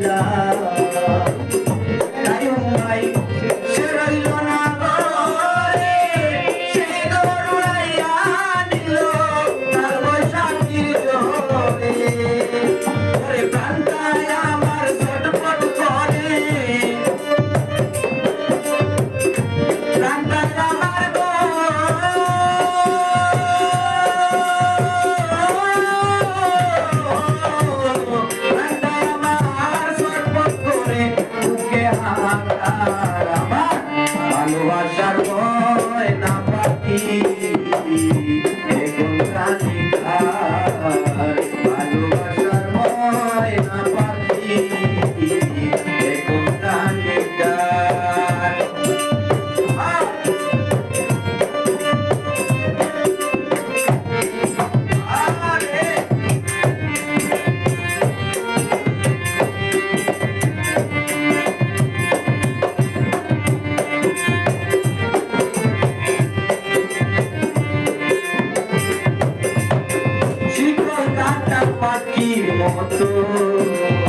la got one. মতো।